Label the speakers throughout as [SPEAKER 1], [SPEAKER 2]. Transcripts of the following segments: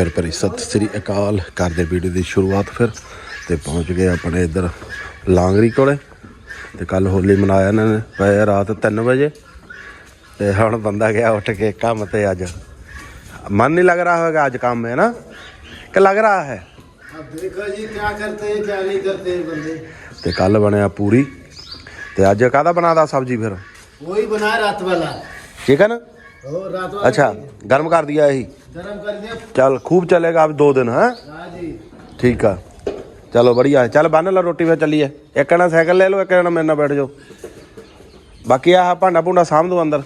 [SPEAKER 1] ਫਿਰ ਭਰੀ ਸਤਿ ਸ੍ਰੀ ਅਕਾਲ। ਕਰਦੇ ਵੀਡੀਓ ਦੀ ਸ਼ੁਰੂਆਤ ਫਿਰ ਤੇ ਪਹੁੰਚ ਗਏ ਆਪਣੇ ਇੱਧਰ ਲਾਂਗਰੀ ਕੋਲੇ। ਤੇ ਕੱਲ ਹੋਲੀ ਮਨਾਇਆ ਨੇ ਪਏ ਰਾਤ 3 ਵਜੇ। ਤੇ ਹੁਣ ਬੰਦਾ ਗਿਆ ਉੱਠ ਕੇ ਕੰਮ ਤੇ ਅੱਜ। ਮਨ ਨਹੀਂ ਲੱਗ ਰਿਹਾ ਹੋਗਾ ਅੱਜ ਕੰਮ ਹੈ ਨਾ? ਕਿ ਲੱਗ ਰਿਹਾ ਹੈ? ਤੇ ਕੱਲ ਬਣਿਆ ਪੂਰੀ। ਤੇ ਅੱਜ ਕਾਹਦਾ ਬਣਾਦਾ ਸਬਜੀ ਫਿਰ?
[SPEAKER 2] ਉਹੀ ਬਣਾ ਰਾਤ ਵਾਲਾ।
[SPEAKER 1] ਚਿਕਨ?
[SPEAKER 2] और रात वाला
[SPEAKER 1] अच्छा गर्म कर दिया यही
[SPEAKER 2] गरम कर दिया
[SPEAKER 1] चल खूब चलेगा अब दो दिन हाँ
[SPEAKER 2] हाँ जी
[SPEAKER 1] ठीक है चलो बढ़िया है चल बन लो रोटी फिर चलिए एक ना साइकिल ले लो एक ना मेरे ना बैठ जाओ बाकी आ भांडा भूंडा साम दो अंदर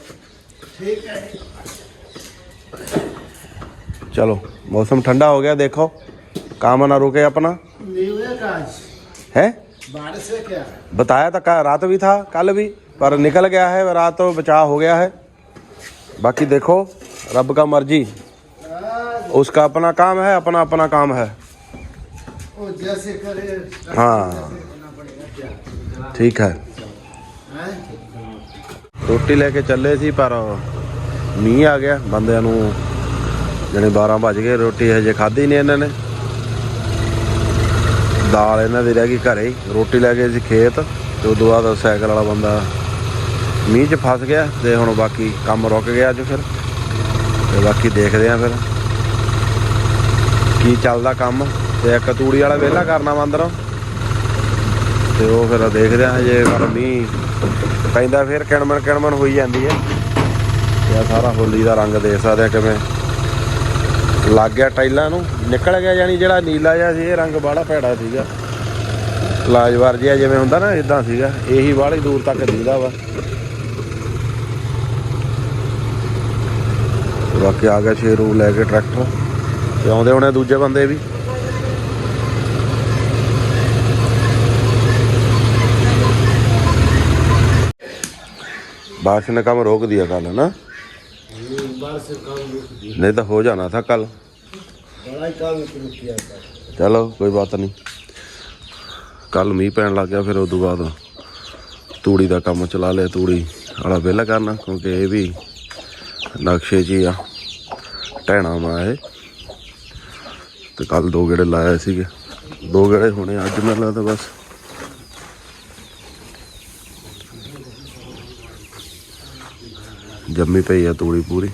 [SPEAKER 2] ठीक है
[SPEAKER 1] चलो मौसम ठंडा हो गया देखो काम ना रुके अपना
[SPEAKER 2] नहीं हुआ काज
[SPEAKER 1] है
[SPEAKER 2] बारिश से क्या
[SPEAKER 1] बताया था का- रात भी था कल भी पर निकल गया है रात तो बचाव हो गया है बाकी देखो रब का मर्जी
[SPEAKER 2] आज
[SPEAKER 1] उसका अपना काम है अपना अपना काम है
[SPEAKER 2] वो जैसे करे
[SPEAKER 1] हाँ
[SPEAKER 2] करना पड़ेगा क्या
[SPEAKER 1] ठीक है
[SPEAKER 2] हैं?
[SPEAKER 1] ਰੋਟੀ ਲੈ ਕੇ ਚੱਲੇ ਸੀ ਪਰ ਮੀਂਹ ਆ ਗਿਆ ਬੰਦਿਆਂ ਨੂੰ ਜਣੇ 12 ਵੱਜ ਗਏ ਰੋਟੀ ਹਜੇ ਖਾਧੀ ਨਹੀਂ ਇਹਨਾਂ ਨੇ ਦਾਲ ਇਹਨਾਂ ਦੀ ਰਹਿ ਗਈ ਘਰੇ ਹੀ ਰੋਟੀ ਲੈ ਗਏ ਸੀ ਖੇਤ ਤੇ ਉਦੋਂ ਬਾਅਦ ਸਾਈਕਲ ਵਾਲਾ ਬੰਦਾ ਮੀਂਹ 'ਚ ਫਸ ਗਿਆ ਤੇ ਹੁਣ ਬਾਕੀ ਕੰਮ ਰੁਕ ਗਿਆ ਅੱਜ ਫਿਰ। ਤੇ ਬਾਕੀ ਦੇਖਦੇ ਆ ਫਿਰ ਕੀ ਚੱਲਦਾ ਕੰਮ। ਤੇ ਇੱਕ ਤੂੜੀ ਵਾਲਾ ਵਿਹਲਾ ਕਰਨਾ ਵਾ ਤੇ ਉਹ ਫਿਰ ਦੇਖਦੇ ਆ ਜੇ ਪਰ ਮੀਂਹ ਪੈਂਦਾ ਫਿਰ ਕਿਣਮਣ ਕਿਣਮਣ ਹੋਈ ਜਾਂਦੀ ਹੈ ਇਹ ਸਾਰਾ ਹੋਲੀ ਦਾ ਰੰਗ ਦੇਖ ਸਕਦੇ ਆ ਕਿਵੇਂ ਲੱਗ ਗਿਆ ਟਾਈਲਾਂ ਨੂੰ। ਨਿਕਲ ਗਿਆ ਯਾਨੀ ਜਿਹੜਾ ਨੀਲਾ ਜਿਹਾ ਸੀ, ਇਹ ਰੰਗ ਬਾਹਲਾ ਭੈੜਾ ਸੀਗਾ। ਲਾਜਵਾਰ ਜਿਹਾ ਜਿਵੇਂ ਹੁੰਦਾ ਨਾ ਇਦਾਂ ਸੀਗਾ। ਇਹੀ ਬਾਹਲੀ ਦੂਰ ਤੱਕ ਦਿਖਦਾ ਵਾ। ਬਾਕੀ ਆ ਗਿਆ ਸ਼ੇਰੂ ਲੈ ਕੇ ਟਰੈਕਟਰ ਤੇ ਆਉਂਦੇ ਹੋਣੇ ਦੂਜੇ ਬੰਦੇ ਵੀ।
[SPEAKER 2] ਬਾਰਿਸ਼
[SPEAKER 1] ਨੇ ਕੰਮ ਰੋਕ ਦਿਆ ਕੱਲ ਨਾ?
[SPEAKER 2] ਨਹੀਂ ਤਾਂ ਹੋ ਜਾਣਾ ਥਾ ਕੱਲ
[SPEAKER 1] ਚਲੋ, ਕੋਈ ਬਾਤ ਨਹੀਂ। ਕੱਲ ਮੀਂਹ ਪੈਣ ਲੱਗ ਗਿਆ, ਫਿਰ ਉਸ ਤੋਂ ਬਾਅਦ ਤੂੜੀ ਦਾ ਕੰਮ ਚਲਾ ਲਿਆ ਤੂੜੀ ਵਾਲਾ ਵਿਹਲਾ ਕਰਨਾ, ਕਿਉਂਕਿ ਇਹ ਵੀ ਨਕਸ਼ੇ 'ਚ ਹੀ ਆ। ਟਹਿਣਾ ਮਾ ਇਹ। ਤੇ ਕੱਲ ਦੋ ਗੇੜੇ ਲਾਇਆ ਸੀਗੇ। ਦੋ ਗੇੜੇ ਹੋਣੇ ਅੱਜ ਮੈਂ ਲੱਗਦਾ ਬਸ। ਜੰਮੀ ਪਈ ਆ ਤੂੜੀ ਪੂਰੀ।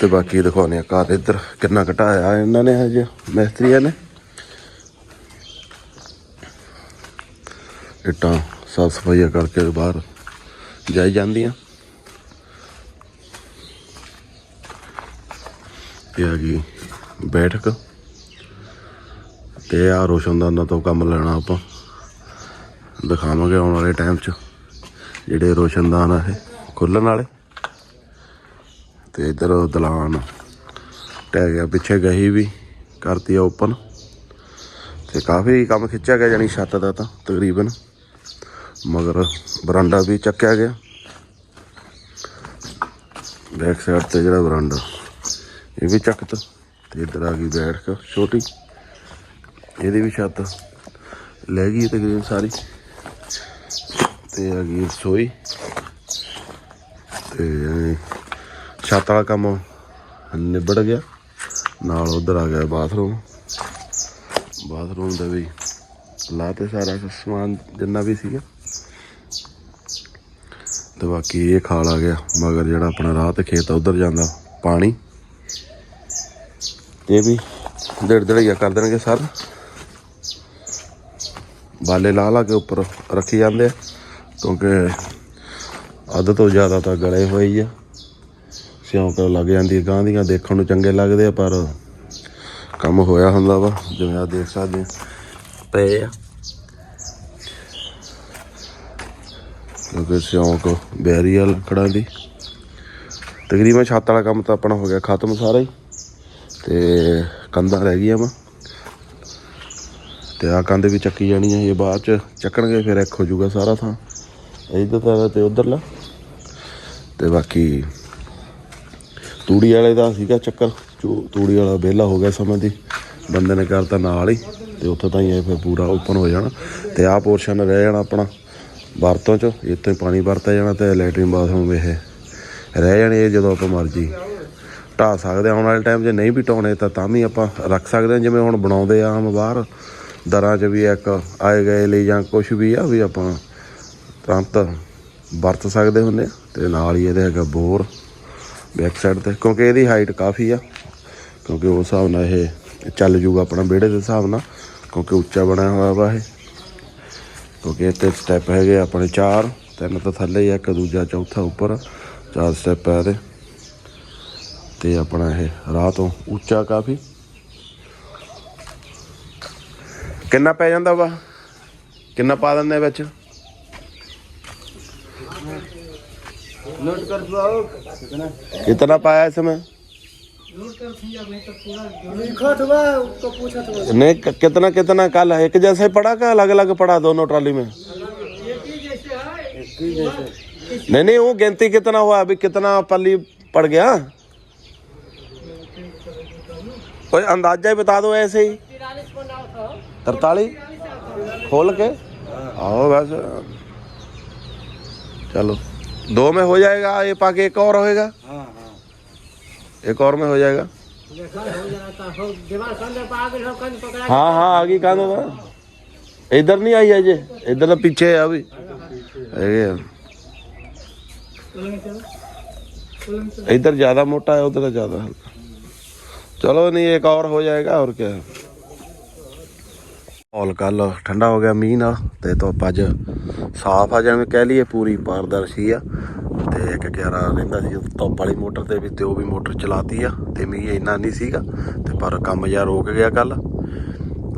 [SPEAKER 1] ਤੇ ਬਾਕੀ ਦਿਖਾਉਣੇ ਆ ਘਰ ਇੱਧਰ ਕਿੰਨਾ ਘਟਾਇਆ ਇਹਨਾਂ ਨੇ ਹਜੇ, ਮਿਸਤਰੀਆਂ ਨੇ। ਇੱਟਾਂ ਸਾਫ਼ ਸਫਾਈਆਂ ਕਰਕੇ ਬਾਹਰ ਜਾਈ ਜਾਂਦੀਆਂ। ਇਹ ਆ ਗਈ ਬੈਠਕ। ਤੇ ਆ ਰੋਸ਼ਨਦਾਨਾਂ ਤੋਂ ਕੰਮ ਲੈਣਾ ਆਪਾਂ। ਦਿਖਾਵਾਂਗੇ ਆਉਣ ਵਾਲੇ ਟਾਈਮ 'ਚ ਜਿਹੜੇ ਰੋਸ਼ਨਦਾਨ ਆ ਇਹ ਖੁੱਲਣ ਵਾਲੇ। ਤੇ ਇਧਰ ਦਲਾਨ ਟਹਿ ਗਿਆ, ਪਿੱਛੇ ਗਹੀ ਵੀ ਕਰਤੀ ਓਪਨ ਤੇ ਕਾਫੀ ਕੰਮ ਖਿੱਚਿਆ ਗਿਆ ਜਾਨੀ ਛੱਤ ਦਾ ਤਾਂ ਤਕਰੀਬਨ। ਮਗਰ ਬਰਾਂਡਾ ਵੀ ਚੱਕਿਆ ਗਿਆ। ਬੈਕ ਸਾਈਡ ਤੇ ਜਿਹੜਾ ਬਰਾਂਡਾ, ਇਹ ਵੀ ਚੱਕਤਾ ਤੇ। ਇਧਰ ਆ ਗਈ ਬੈਠਕ ਛੋਟੀ। ਇਹਦੀ ਵੀ ਛੱਤ ਲੈ ਗਈ ਤਕਰੀਬਨ ਸਾਰੀ। ਤੇ ਆ ਗਈ ਰਸੋਈ। ਤੇ ਛੱਤ ਵਾਲਾ ਕੰਮ ਨਿਬੜ ਗਿਆ। ਨਾਲ ਉਧਰ ਆ ਗਿਆ ਬਾਥਰੂਮ। ਬਾਥਰੂਮ ਦਾ ਵੀ ਲਾ ਤੇ ਸਾਰਾ ਸਮਾਨ ਜਿੰਨਾ ਵੀ ਸੀਗਾ। ਤੇ ਬਾਕੀ ਇਹ ਖਾਲ ਆ ਗਿਆ, ਮਗਰ ਜਿਹੜਾ ਆਪਣਾ ਰਾਹ ਤੇ ਖੇਤ ਆ, ਉਧਰ ਜਾਂਦਾ ਪਾਣੀ। ਇਹ ਵੀ ਡੇਢ ਡੜਈਆ ਕਰ ਦੇਣਗੇ ਸਰ। ਬਾਲੇ ਲਾ ਲਾ ਕੇ ਉੱਪਰ ਰੱਖੀ ਜਾਂਦੇ ਆ, ਕਿਉਂਕਿ ਅੱਧ ਤੋਂ ਜ਼ਿਆਦਾ ਤਾਂ ਗਲੇ ਹੋਏ ਹੀ ਆ ਸਿਉਂਕ ਲੱਗ ਜਾਂਦੀ ਗਾਂ ਦੀਆਂ ਦੇਖਣ ਨੂੰ ਚੰਗੇ ਲੱਗਦੇ ਆ, ਪਰ ਕੰਮ ਹੋਇਆ ਹੁੰਦਾ ਵਾ, ਜਿਵੇਂ ਆ ਦੇਖ ਸਕਦੇ ਪਏ ਆ। ਕਿਉਂਕਿ ਸ਼ੌਂਕ ਬੈਰੀ ਆ ਲੱਕੜਾਂ ਦੀ। ਤਕਰੀਬਨ ਛੱਤ ਵਾਲਾ ਕੰਮ ਤਾਂ ਆਪਣਾ ਹੋ ਗਿਆ ਖਤਮ ਸਾਰਾ ਹੀ। ਤੇ ਕੰਧਾਂ ਰਹਿ ਗਈਆਂ ਵਾ। ਤੇ ਆ ਕੰਧ ਵੀ ਚੱਕੀ ਜਾਣੀ ਆ, ਇਹ ਬਾਅਦ ਚ ਚੱਕਣਗੇ, ਫਿਰ ਇੱਕ ਹੋ ਜਾਊਗਾ ਸਾਰਾ ਥਾਂ। ਇੱਧਰ ਤਾਂ ਤੇ ਉਧਰਲਾ। ਤੇ ਬਾਕੀ ਤੂੜੀ ਵਾਲੇ ਦਾ ਸੀਗਾ ਚੱਕਰ। ਜੋ ਤੂੜੀ ਵਾਲਾ ਵਿਹਲਾ ਹੋ ਗਿਆ ਸਮੇਂ ਦੀ, ਬੰਦੇ ਨੇ ਕਰਤਾ ਨਾਲ ਹੀ। ਤੇ ਉੱਥੇ ਤਾਂ ਹੀ ਇਹ ਫਿਰ ਪੂਰਾ ਓਪਨ ਹੋ ਜਾਣਾ। ਤੇ ਆਹ ਪੋਰਸ਼ਨ ਰਹਿ ਜਾਣਾ ਆਪਣਾ। ਵਰਤੋਂ ਚ ਇੱਥੇ ਪਾਣੀ ਵਰਤਿਆ ਜਾਣਾ ਤੇ ਲੈਟਰਿਨ ਬਾਥਰੂਮ ਇਹ ਰਹਿ ਜਾਣੇ ਇਹ ਜਦੋਂ ਆਪਾਂ ਮਰਜ਼ੀ ਢਾ ਸਕਦੇ ਆਉਣ ਵਾਲੇ ਟਾਈਮ 'ਚ ਨਹੀਂ ਵੀ ਢਾਉਣੇ ਤਾਂ ਤਾਂ ਵੀ ਆਪਾਂ ਰੱਖ ਸਕਦੇ ਹਾਂ ਜਿਵੇਂ ਹੁਣ ਬਣਾਉਂਦੇ ਆ ਆਮ ਬਾਹਰ, ਦਰਾਂ 'ਚ ਵੀ ਇੱਕ ਆਏ ਗਏ ਲਈ ਜਾਂ ਕੁਝ ਵੀ ਆ ਵੀ ਆਪਾਂ ਤੁਰੰਤ ਵਰਤ ਸਕਦੇ ਹੁੰਦੇ ਆ ਤੇ ਨਾਲ ਹੀ ਇਹਦੇ ਹੈਗਾ ਬੋਰ ਬੈਕ ਸਾਈਡ ਤੇ। ਕਿਉਂਕਿ ਇਹਦੀ ਹਾਈਟ ਕਾਫੀ ਆ, ਕਿਉਂਕਿ ਉਸ ਹਿਸਾਬ ਨਾਲ ਇਹ ਚੱਲ ਜੂਗਾ ਆਪਣਾ ਵਿਹੜੇ ਦੇ ਹਿਸਾਬ ਨਾਲ, ਕਿਉਂਕਿ ਉੱਚਾ ਬਣਿਆ ਹੋਇਆ ਵਾ ਇਹ। ਕਿਉਂਕਿ ਇੱਥੇ ਸਟੈਪ ਹੈਗੇ ਆਪਣੇ ਚਾਰ ਤਿੰਨ ਤਾਂ ਥੱਲੇ ਹੀ ਆ ਇੱਕ ਦੂਜਾ ਚੌਥਾ ਉੱਪਰ ਚਾਰ ਸਟੈਪ ਆ ਇਹਦੇ। ਤੇ ਆਪਣਾ ਇਹ ਰਾਹ ਤੋਂ ਉੱਚਾ ਕਾਫੀ। ਕਿੰਨਾ ਪੈ ਜਾਂਦਾ ਵਾ? ਕਿੰਨਾ ਪਾ ਦਿੰਦੇ ਵਿੱਚ? ਨੋਟ ਕਰ
[SPEAKER 2] ਦਿਓ ਕਿੰਨਾ ਪਾਇਆ ਇਸ ਸਮੇਂ?
[SPEAKER 1] नहीं कितना कितना कल है? एक जैसे पड़ा का अलग अलग पड़ा दोनों ट्रॉली में? नहीं नहीं वो गिनती कितना हुआ? अभी कितना पल्ली पड़ गया? कोई अंदाज़ा ही बता दो ऐसे ही। तरतालीस खोल के? आओ बस। चलो। दो में हो जाएगा ये पाके एक और होएगा?
[SPEAKER 2] हाँ।
[SPEAKER 1] एक और में हो जाएगा हाँ हाँ आगे कहाँ दो इधर नहीं आई है जे इधर तो पीछे है अभी ये इधर ज्यादा मोटा है उधर ज्यादा हल्का चलो नहीं एक और हो जाएगा और क्या है ਮਾਹੌਲ ਕੱਲ ਠੰਡਾ ਹੋ ਗਿਆ ਮੀਂਹ ਨਾਲ ਤੇ ਧੁੱਪ ਅੱਜ ਸਾਫ਼ ਆ ਜਿਵੇਂ ਕਹਿ ਲਈਏ ਪੂਰੀ ਪਾਰਦਰਸ਼ੀ ਆ ਤੇ ਇੱਕ 11 ਰਹਿੰਦਾ ਸੀ ਧੁੱਪ ਵਾਲੀ ਮੋਟਰ ਤੇ ਵੀ ਤੇ ਉਹ ਵੀ ਮੋਟਰ ਚਲਾਤੀ ਆ, ਤੇ ਮੀਂਹ ਇੰਨਾ ਨਹੀਂ ਸੀਗਾ, ਤੇ ਪਰ ਕੰਮ ਜਿਹਾ ਰੋਕ ਗਿਆ ਕੱਲ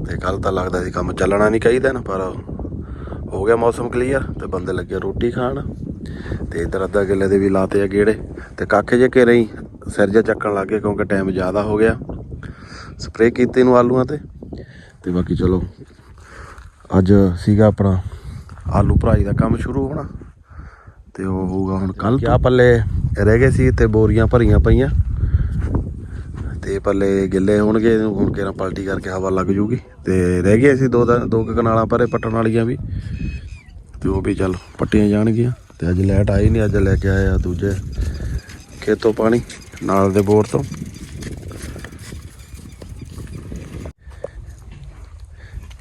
[SPEAKER 1] ਤੇ ਕੱਲ ਤਾਂ ਲੱਗਦਾ ਸੀ ਕੰਮ ਚੱਲਣਾ ਨਹੀਂ ਚਾਹੀਦਾ ਨਾ ਪਰ ਹੋ ਗਿਆ ਮੌਸਮ ਕਲੀਅਰ ਤੇ ਬੰਦੇ ਲੱਗੇ ਰੋਟੀ ਖਾਣ। ਤੇ ਇਧਰ ਅੱਧਾ ਕਿੱਲੇ ਦੇ ਵੀ ਲਾਤੇ ਆ ਗੇੜੇ, ਤੇ ਕੱਖ ਜੇ ਕੇ ਹੀ ਸਿਰ ਜਿਹਾ ਚੱਕਣ ਲੱਗੇ ਕਿਉਂਕਿ ਟਾਈਮ ਜ਼ਿਆਦਾ ਹੋ ਗਿਆ। ਸਪਰੇਅ ਕੀਤੇ ਨੂੰ ਆਲੂਆਂ ਤੇ ਤੇ ਬਾਕੀ ਚਲੋ, ਅੱਜ ਸੀਗਾ ਆਪਣਾ ਆਲੂ ਭਰਾਈ ਦਾ ਕੰਮ ਸ਼ੁਰੂ ਹੋਣਾ। ਤੇ ਉਹ ਹੋਊਗਾ ਹੁਣ ਕੱਲ ਕਿਆ ਪੱਲੇ ਰਹਿ ਗਏ ਸੀ ਤੇ ਬੋਰੀਆਂ ਭਰੀਆਂ ਪਈਆਂ। ਤੇ ਪੱਲੇ ਗਿੱਲੇ ਹੋਣਗੇ ਹੁਣ ਕਿਹੜਾ ਪਲਟੀ ਕਰਕੇ ਹਵਾ ਲੱਗ ਜੂਗੀ। ਤੇ ਰਹਿ ਗਏ ਸੀ ਦੋ ਦਾ- ਕਨਾਲਾਂ ਪਰੇ ਪੱਟਣ ਵਾਲੀਆਂ ਵੀ। ਤੇ ਉਹ ਵੀ ਚੱਲ ਪੱਟੀਆਂ ਜਾਣਗੀਆਂ। ਤੇ ਅੱਜ ਲਾਈਟ ਆਈ ਨਹੀਂ ਅੱਜ ਲੈ ਕੇ ਆਏ ਆ ਦੂਜੇ ਖੇਤੋਂ ਪਾਣੀ ਨਾਲ ਦੇ ਬੋਰ ਤੋਂ।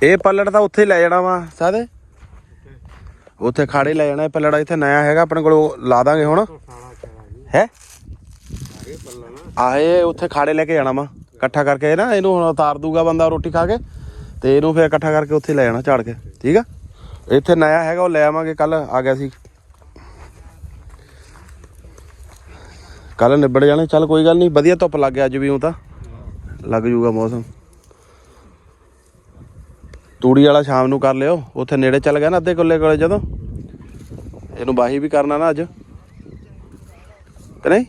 [SPEAKER 1] ਇਹ ਪੱਲੜ ਤਾਂ ਉੱਥੇ ਲੈ ਜਾਣਾ ਵਾ ਸਾਦੇ ਉੱਥੇ ਖਾੜੇ ਲੈ ਜਾਣਾ ਇਹ ਇੱਥੇ ਨਇਆ ਹੈਗਾ, ਆਪਣੇ ਕੋਲ ਉਹ ਲਾ ਦਾਂਗੇ ਹੁਣ। ਹੈ? ਆਏ ਉੱਥੇ ਖਾੜੇ ਲੈ ਕੇ ਜਾਣਾ ਵਾ, ਇਕੱਠਾ ਕਰਕੇ ਨਾ, ਇਹਨੂੰ ਹੁਣ ਉਤਾਰ ਦੂਗਾ ਬੰਦਾ ਰੋਟੀ ਖਾ ਕੇ, ਤੇ ਇਹਨੂੰ ਫਿਰ ਇਕੱਠਾ ਕਰਕੇ ਉੱਥੇ ਲੈ ਜਾਣਾ ਝਾੜ ਕੇ, ਠੀਕ ਆ? ਇੱਥੇ ਨਇਆ ਹੈਗਾ, ਉਹ ਲੈ ਆਵਾਂਗੇ ਕੱਲ, ਆ ਗਿਆ ਸੀ। ਕੱਲ ਨਿਬੜ ਜਾਣੇ, ਚੱਲ ਕੋਈ ਗੱਲ ਨਹੀਂ, ਵਧੀਆ ਧੁੱਪ ਲੱਗ ਗਿਆ ਅੱਜ ਵੀ ਉਹ ਤਾਂ। ਲੱਗ ਜੂਗਾ ਮੌਸਮ। ਤੂੜੀ ਵਾਲਾ ਸ਼ਾਮ ਨੂੰ ਕਰ ਲਿਓ। ਉੱਥੇ ਨੇੜੇ ਚੱਲ ਗਿਆ ਨਾ ਅੱਧੇ ਕੁੱਲੇ ਕੋਲੇ ਜਦੋਂ। ਇਹਨੂੰ ਬਾਹੀ ਵੀ ਕਰਨਾ ਨਾ ਅੱਜ। ਕਿ ਨਹੀਂ?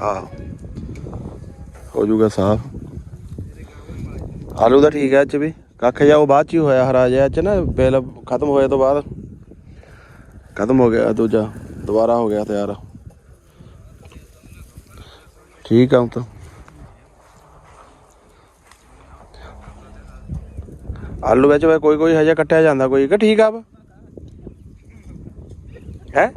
[SPEAKER 1] ਆਹ। ਹੋ ਜੂਗਾ ਸਾਫ਼। ਆਲੂ ਦਾ ਠੀਕ ਹੈ ਅੱਜ ਵੀ। ਕੱਖ ਜਾ ਉਹ ਬਾਅਦ ਚ ਹੀ ਹੋਇਆ, ਹਰਾ ਜਿਹਾ ਇਹ ਚ ਨਾ, ਬਿੱਲ ਖਤਮ ਹੋਏ ਤੋਂ ਬਾਅਦ। ਖਤਮ ਹੋ ਗਿਆ ਦੂਜਾ। ਦੁਬਾਰਾ ਹੋ ਗਿਆ ਤਿਆਰ। ਠੀਕ ਆ ਹੁਣ ਤਾਂ। ਆਲੂ ਵਿੱਚ ਵੇ ਕੋਈ ਕੋਈ ਹਜੇ ਕੱਟਿਆ ਜਾਂਦਾ ਕੋਈ ਕਿ ਠੀਕ ਆ ਵਾ ਹੈ?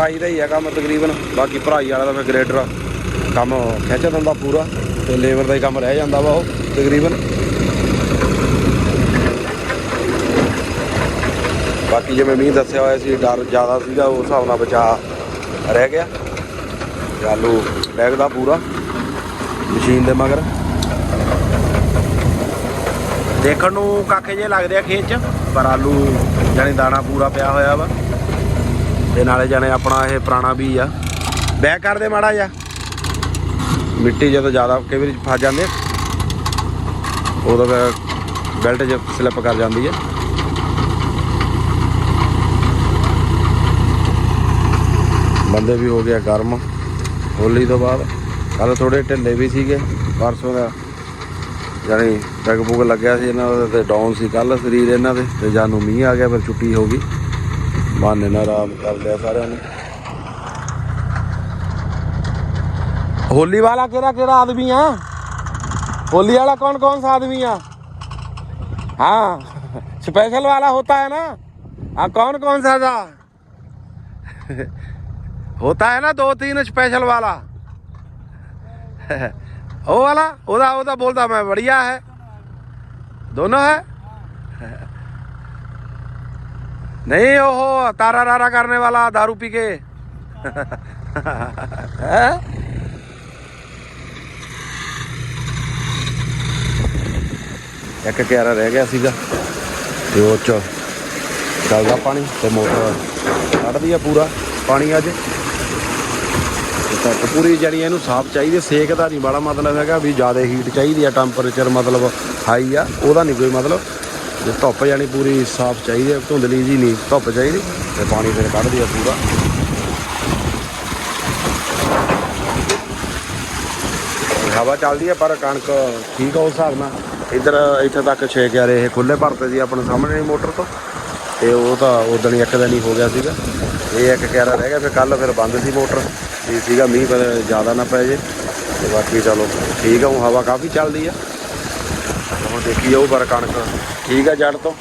[SPEAKER 1] ਬਸ ਪਟਾਈ ਦਾ ਹੀ ਹੈ ਕੰਮ ਤਕਰੀਬਨ। ਬਾਕੀ ਭਰਾਈ ਵਾਲਾ ਤਾਂ ਫਿਰ ਗ੍ਰੇਡਰ ਕੰਮ ਖਿੱਚ ਦਿੰਦਾ ਪੂਰਾ ਤੇ ਲੇਬਰ ਦਾ ਹੀ ਕੰਮ ਰਹਿ ਜਾਂਦਾ ਵਾ ਉਹ, ਤਕਰੀਬਨ। ਬਾਕੀ ਜਿਵੇਂ ਮੀਂਹ ਦੱਸਿਆ ਹੋਇਆ ਸੀ, ਡਰ ਜ਼ਿਆਦਾ ਸੀਗਾ, ਉਸ ਹਿਸਾਬ ਨਾਲ ਬਚਾ ਰਹਿ ਗਿਆ। ਤੇ ਆਲੂ ਡੈਗਦਾ ਪੂਰਾ, ਮਸ਼ੀਨ ਦੇ ਮਗਰ। ਦੇਖਣ ਨੂੰ ਕਾਕੇ ਜੇ ਲੱਗਦੇ ਆ ਖੇਤ 'ਚ, ਪਰ ਆਲੂ ਜਾਨੀ ਦਾਣਾ ਪੂਰਾ ਪਿਆ ਹੋਇਆ ਵਾ। ਤੇ ਨਾਲੇ ਜਾਣੇ ਆਪਣਾ ਇਹ ਪੁਰਾਣਾ ਵੀ ਆ। ਬੈਕ ਕਰਦੇ ਮਾੜਾ ਜਾ ਮਿੱਟੀ ਜਦੋਂ ਜ਼ਿਆਦਾ ਕਈ ਵਾਰੀ ਫਸ ਜਾਂਦੇ ਉਦੋਂ ਫਿਰ ਬੈਲਟ 'ਚ ਸਲਿੱਪ ਕਰ ਜਾਂਦੀ ਹੈ ਬੰਦੇ ਵੀ ਹੋ ਗਿਆ ਗਰਮ। ਹੋਲੀ ਤੋਂ ਬਾਅਦ ਕੱਲ ਥੋੜੇ ਢਿੱਲੇ ਵੀ ਸੀਗੇ, ਪਰਸੋਂ ਦਾ ਜਾਣੀ ਪੈਗ ਪੁਗ ਲੱਗਿਆ ਸੀ ਇਹਨਾਂ ਦਾ ਤੇ ਡਾਊਨ ਸੀ ਕੱਲ ਸਰੀਰ ਇਹਨਾਂ ਦੇ ਤੇ ਜਾਨੂੰ ਮੀਂਹ ਆ ਗਿਆ, ਫਿਰ ਛੁੱਟੀ ਹੋ ਗਈ। ਬਹਾਨੇ ਨਾਲ ਆਰਾਮ ਕਰ ਲਿਆ ਸਾਰਿਆਂ ਨੇ ਹੋਲੀ ਵਾਲਾ ਕਿਹੜਾ ਕਿਹੜਾ ਆਦਮੀ ਆ होली वाला कौन कौन सा आदमी है हाँ स्पेशल वाला होता है ना हाँ कौन कौन सा था होता है ना दो तीन स्पेशल वाला वो वाला ओदा ओदा बोलता मैं बढ़िया है दोनों है नहीं ओहो तारा रारा करने वाला दारू पी के हैं? ਇੱਕ ਕਿਆਰਾ ਰਹਿ ਗਿਆ ਸੀਗਾ ਤੇ ਉਹ ਚ ਚੱਲਦਾ ਪਾਣੀ ਤੇ ਮੋਟਰ ਕੱਢਦੀ ਆ ਪੂਰਾ ਪਾਣੀ ਅੱਜ ਤੇ ਤੱਕ ਪੂਰੀ ਜਣੀ ਇਹਨੂੰ ਸਾਫ਼ ਚਾਹੀਦੀ ਹੈ। ਸੇਕ ਦਾ ਨਹੀਂ ਬੜਾ ਮਤਲਬ ਹੈਗਾ ਵੀ ਜ਼ਿਆਦਾ ਹੀਟ ਚਾਹੀਦੀ ਆ ਟੈਂਪਰੇਚਰ ਮਤਲਬ ਹਾਈ ਆ ਉਹਦਾ ਨਹੀਂ ਕੋਈ ਮਤਲਬ ਜੇ ਧੁੱਪ ਜਾਣੀ ਪੂਰੀ ਸਾਫ਼ ਚਾਹੀਦੀ ਹੈ ਧੁੰਦਲੀ ਜੀ ਨਹੀਂ, ਧੁੱਪ ਚਾਹੀਦੀ, ਤੇ ਪਾਣੀ ਫਿਰ ਕੱਢਦੀ ਆ ਪੂਰਾ। ਹਵਾ ਚੱਲਦੀ ਹੈ ਪਰ ਕਣਕ ਠੀਕ ਆ ਉਸ ਹਿਸਾਬ ਨਾਲ। ਇੱਧਰ ਇੱਥੇ ਤੱਕ ਛੇ ਕਿਆਰੇ ਇਹ ਖੁੱਲੇ ਭਰਤੇ ਸੀ ਆਪਣੇ ਸਾਹਮਣੇ ਮੋਟਰ ਤੋਂ, ਤੇ ਉਹ ਤਾਂ ਉਦਣ ਹੀ ਇੱਕ ਦਿਨ ਹੀ ਹੋ ਗਿਆ ਸੀਗਾ। ਇਹ ਇੱਕ ਕਿਆਰਾ ਰਹਿ ਗਿਆ, ਫਿਰ ਕੱਲ ਫਿਰ ਬੰਦ ਸੀ ਮੋਟਰ ਇਹ ਸੀਗਾ ਮੀਂਹ, ਪਰ ਜ਼ਿਆਦਾ ਨਾ ਪੈ ਜੇ। ਤੇ ਬਾਕੀ ਚਲੋ ਠੀਕ ਆ, ਹੁਣ ਹਵਾ ਕਾਫੀ ਚੱਲਦੀ ਆ। ਹੁਣ ਦੇਖੀ ਜਾਊ, ਪਰ ਕਣਕ ਠੀਕ ਆ ਜੜ ਤੋਂ।